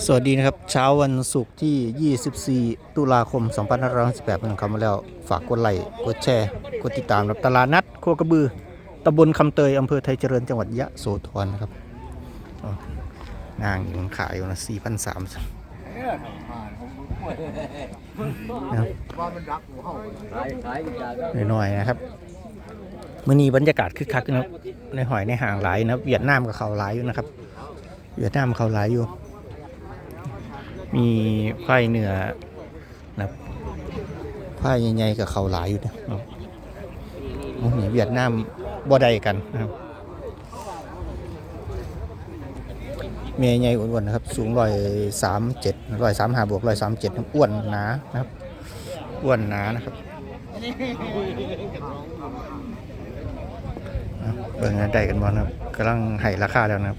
สวัสดีนะครับ เช้าวันศุกร์ที่ 24 ตุลาคม 2568เป็นคำมาแล้ว ฝากกดไลค์กดแชร์ กดติดตามนะครับตลาดนัดโคกระบือตำบลคำเตยอำเภอไทยเจริญจังหวัดยะโสธรนะครับอ๋อนางอยู่ขายอยู่นะ4,300นะครับว่ามันรักหัวเห่าขายขายกันจากหน่อยๆนะครับมื่อนี้บรรยากาศคึกคักนะครับในหอยในห่างหลายนะครับเวียดนามกับเขาหลายอยู่นะครับ เวียดนามเขาหลายอยู่ มีไข่เหนือนะครับไข่ใหญ่ๆกับเขาหลายอยู่นะครับโอ้โหเวียดนามบ่ได้กันนะครับเมียใหญ่อ้วนๆนะครับ สูงร้อยสามเจ็ดร้อยสามห้าบวกร้อยสามเจ็ดอ้วนหนานะครับ อ้วนหนานะครับอะเบิ่งกันได้กันบ่นะครับกำลังให้ราคาแล้วนะครับ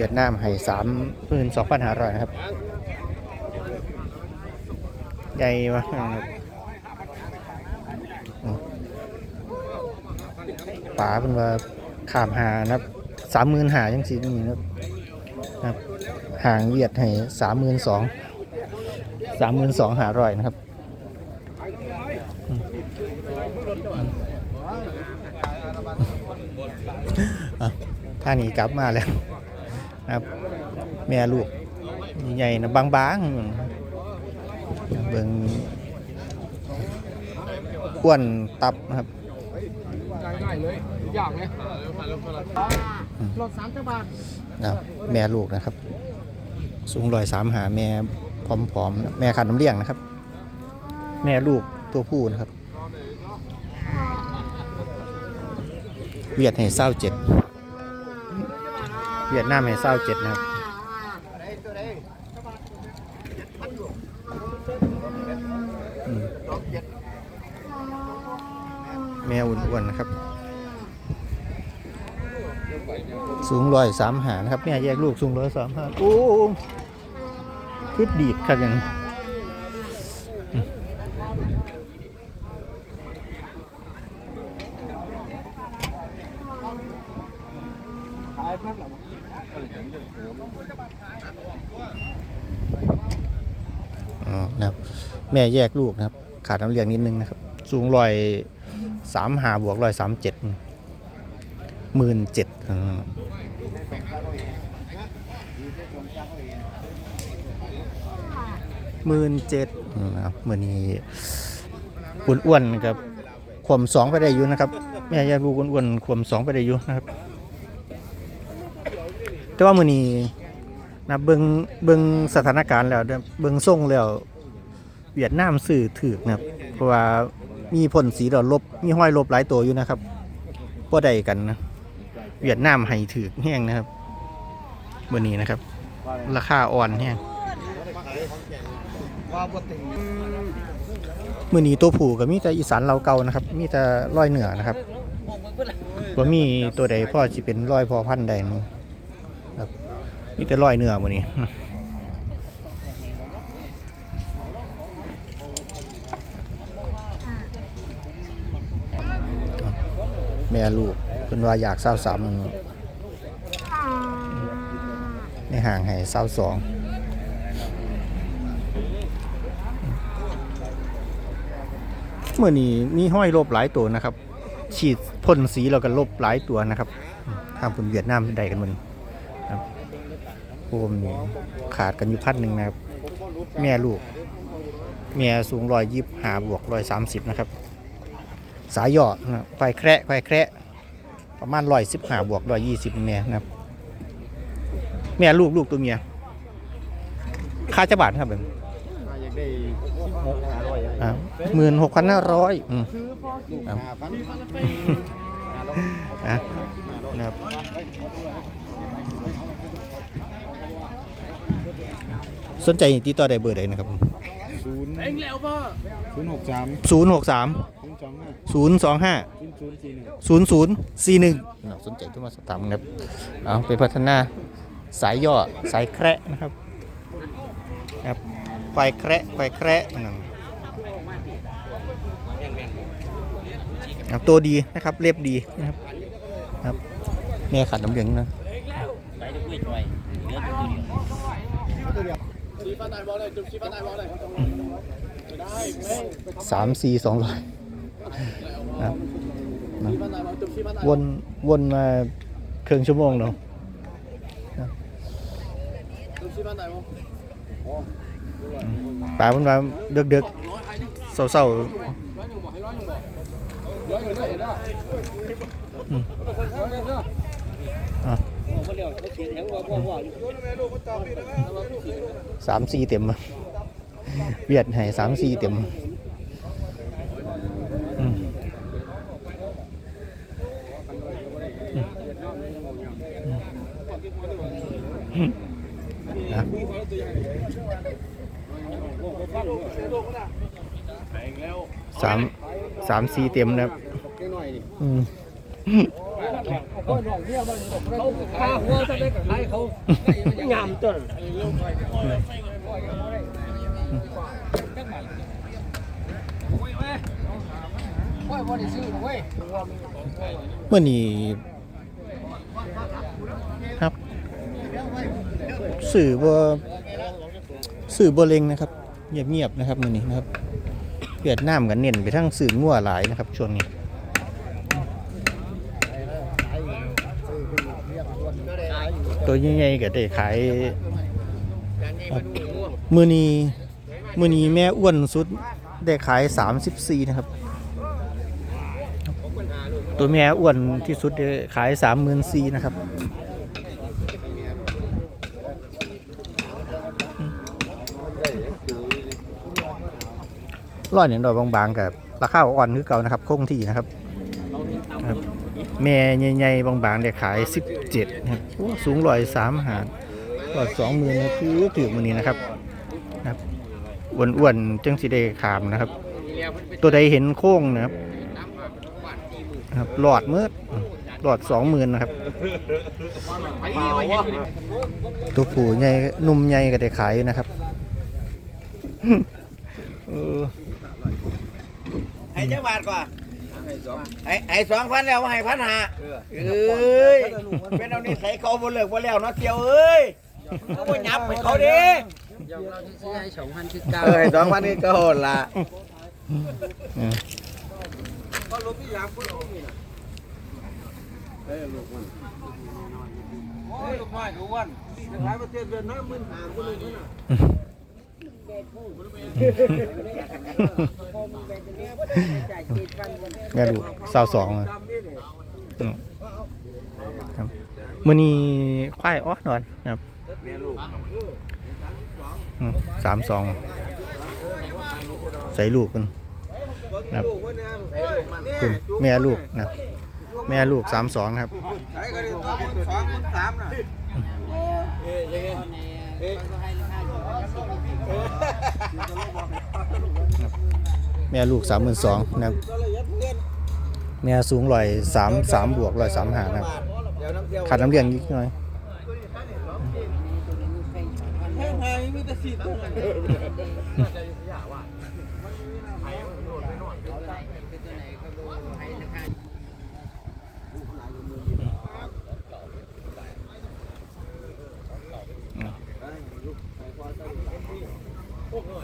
เวียดนามให้สามหมื่นสองพันห้าร้อยนะครับ ใหญ่มากป๋าเป็นว่าขามหานะครับสามหมื่นหายังสีนี่นะครับนะห่างเวียดให้สามหมื่นสองสามหมื่นสองหาร้อยนะครับท่านี้กลับมาแล้ว ครับ แม่ลูกใหญ่ๆนะบางๆอยู่เบิ่งอ้วนตับนะครับง่ายๆเลยยากไหมรถสามจังบาทนะครับแม่ลูกนะครับ สูงร้อยสามหาแม่ผอมๆนะแม่ขาดน้ำเลี้ยงนะครับ แม่ลูกตัวผู้นะครับ เวียดให้เศร้าเจ็ด เวียดนามให้เศร้าเจ็ดนะครับแม่อ้วนๆนะครับ สูงร้อยสามหานะครับแม่แยกลูกสูงร้อยสามหาโอ้คือดีดครับอย่างอืม ขายพักหร อ๋อนะครับ แม่แยกลูกนะครับ ขาดน้ำเลี้ยงนิดนึงนะครับ สูงร้อยสามหาบวกร้อยสามเจ็ดหมื่นเจ็ดหมื่นเจ็ดนะครับมื่อนี้อ้วนๆกับขวมสองไปได้อยู่นะครับ แม่แยกลูกอ้วนๆขวมสองไปได้อยู่นะครับ แต่ว่ามื่อนี้นะเบิงเบิงสถานการณ์แล้วเบิงส่งแล้วเวียดนามสื่อถือนะครับเพราะว่ามีพ่นสีดอลบมีห้อยลบหลายตัวอยู่นะครับบ่ได้กันนะเวียดนามให้ถือแห้งนะครับมื่อนี้นะครับ ราคาอ่อนแห้งว่าบ่ติงมื่อนี้ตัวผู้ก็มีแต่อีสานเราเก่านะครับ มีแต่ร้อยเหนือนะครับว่ามีตัวใดพ่อจะเป็นร้อยพอพันใดนะครับ มีแต่ร้อยเนื้อมื่อนี้แม่ลูกเป็นว่าอยากเศร้าสามในห่างให้เศร้าสองเมื่อนี้มีห้อยลบหลายตัวนะครับ ฉีดพ่นสีเรากันลบหลายตัวนะครับทางผลเวียดนามใดกันมัน พวกนี้ขาดกันอยู่พันหนึ่งนะครับ แม่ลูกแม่สูงร้อยยี่หาบวกร้อยสามสิบนะครับ สายหยอดนะครับไฟแคระไฟแคระประมาณร้อยสิบห้าบวกร้อยยี่สิบเนี่ยนะครับ แม่ลูกลูกตัวเมียค่าจะบาทครับผมอยากได้หกห้าร้อยหมื่นหกพันห้าร้อยอืมลูกห้าพันอะนะครับ สนใจติดต่อได้เบอร์ใดนะครับศูนย์เอ็งแล้วป่ะศูนย์หกสามศูนย์หกสามศูนย์สองห้าศูนย์สองห้าศูนย์ศูนย์สี่หนึ่ง ศูนย์ศูนย์สี่หนึ่งสนใจที่มาสอบถามนะครับ เอาไปพัฒนาสายย่อสายแคระนะครับนะครับไฟแคระไฟแคระนะครับครับตัวดีนะครับเรียบดีนะครับครับแม่ขัดน้ำเหลืองนะ ไปจะคุยจ่อยเหลือตัวเดียวชี้ฟ้าตายบอลเลยจุดชี้ฟ้าตายบอลเลยไม่ได้ไม่สามสี่สองร้อยครับชี้ฟ้าตายบอลจุดชี้ฟ้าตายวนวนมาครึ่งชั่วโมงเนาะจุดชี้ฟ้าตายบอลป่ามันมาเดึกเดึกๆเศร้าร้อยหนึ่งบอกให้ร้อยหนึ่งบอกร้อยหนึ่งได้เห็นได้ๆอืมร้อยหนึ่งได้อะ สามสี่เต็มเวียดให้สามสี่เต็มนะสามสามสี่เต็มนะครับอืม เขาหน่อยเนี่ยมันเขาข้าหัวจะได้กับใครเขางามต้นค่อยบอลซื้อเว้ยเมื่อนี้ครับสื่อบ่สื่อบ่เล็งนะครับเงียบๆนะครับมื่อนี้นะครับเวียดนามกันเน้นไปทั้งสื่องัวหลายนะครับช่วงนี้ ตัวใหญ่ๆก็ได้ขายมือนีมือนีแม่อ้วนสุดได้ขาย 34 นะครับ ตัวแม่อ้วนที่สุดได้ขาย 34,000นะครับร้อยหนึ่งดอกบางๆกับราคาอ่อนคือเก่านะครับคงที่นะครับครับ แม่ใหญ่ๆบางๆเด็กขาย 17นะครับโอ้สูงร้อยสามหารร้อยสองหมื่นนะคือถือมือนี้นะครับนะครับอ้วนๆจังสิได้ขามนะครับ ตัวใดเห็นโค้งนะครับนะครับหลอดเมื่อหลอดสองหมื่นนะครับตัวผู้ใหญ่นุ่มใหญ่ก็ได้ขายอยู่นะครับเออให้เจ้าบาทก่อน ให้ให้สองพันแล้วให้พันห้าเอ้ยเป็นเอานี่ใส่เขาบนเลิกบนแล้วเนาะเตียวเอ้ยเขาบ่ยับให้เขาดิยอมเราที่ซื้อให้สองพันที่เก้าเอ้ยสองพันนี่ก็โหดละเออโอ้ยลูกน้อยกูวันขายประเทศเวียดนามมื่นหาคนเลยนะ แม่ลูกสาวสองอะครับมือนี้ควายอ้อนอนครับสามสองใส่ลูกกันนะครับคุณแม่ลูกนะแม่ลูกสามสองครับสองสามนะ แม่ลูกสามหมื่นสองนะครับก็เลยยัดเงินแม่สูงร้อยสามสามบวกร้อยสามหานะครับเดี๋ยวน้ำเดียวขาดน้ำเลี้ยงนิดหน่อย แห้งไงมีแต่สีตุ้ง นะครั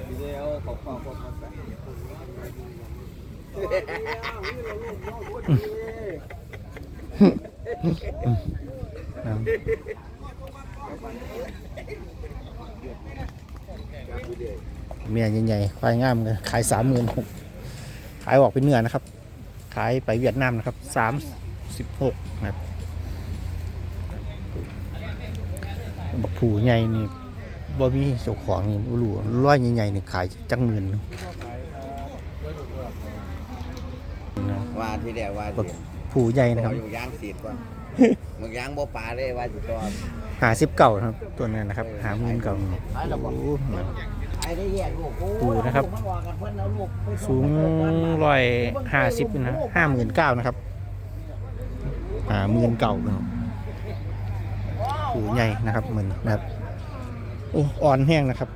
บ เมียใหญ่ๆควายงามเลยขายสามหมื่นหกขายออกเป็นเนื้อนะครับ ขายไปเวียดนามนะครับสามสิบหกนะครับบักผูใหญ่นี่ บ่มีเจ้าของนี่บ่รู้ร้อยใหญ่ๆนี่ขายจังหมื่นหนึ่งนะว่าที่เดียวว่าบักผูใหญ่นะครับอยู่ยางสีดก่อนมึงยางบ่ปลาเลยว่าสิตัวหาสิบเก่านะครับ ตัวนั้นนะครับ หาหมื่นเก่าโอ้โหไอ้ได้แยกลูกปูนะครับมันว่ากันเพิ่นเอาลูกไปสูงร้อยห้าสิบนะห้าหมื่นเก้านะครับหาหมื่นเก่านะครับผูใหญ่นะครับเหมือนนะครับโอ้อ่อนแห้งนะครับ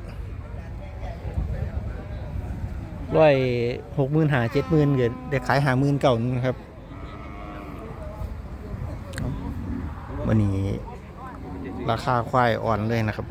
ร้อยหกหมื่นหาเจ็ดหมื่นเกิดได้ขายหาหมื่นเก่านึงนะครับวันนี้ราคาควายอ่อนเลยนะครับ